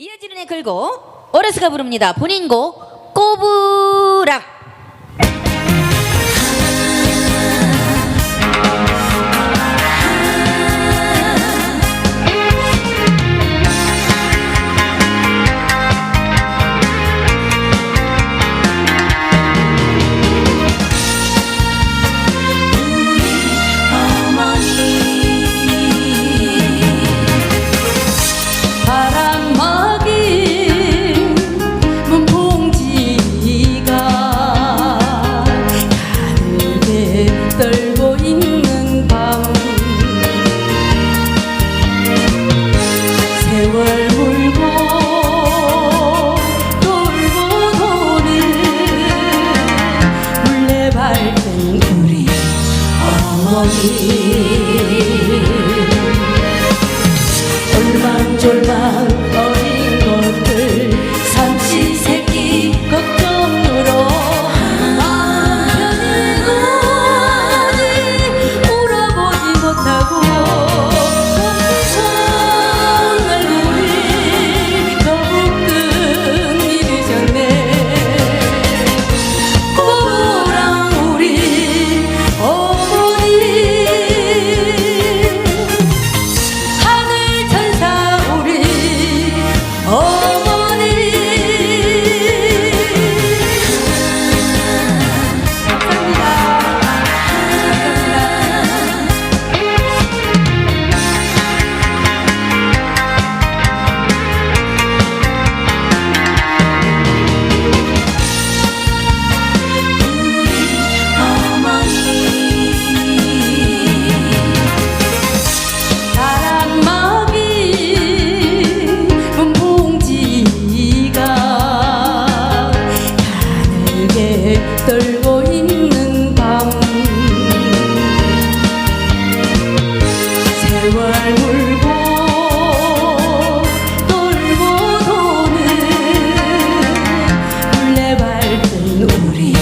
이어지는 애 걸고 오레스가 부릅니다. 본인 곡 꼬부락. 你。 함께 떨고 있는 밤. 세월 울고 떨고 도는 불레 밟은 우리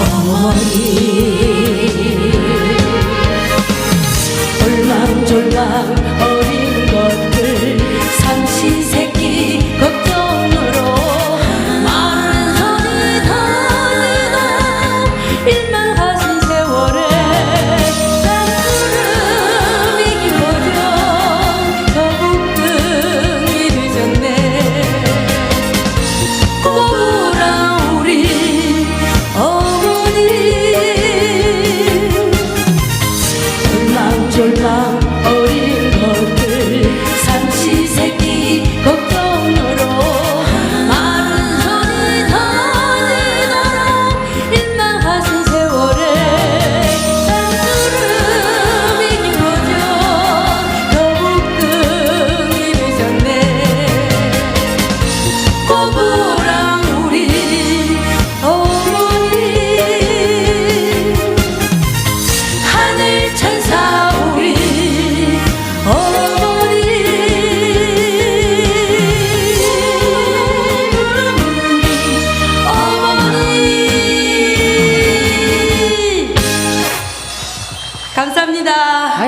어머니. 얼망졸망 your love.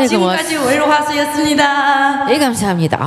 지금까지 월화수였습니다. 예, 감사합니다.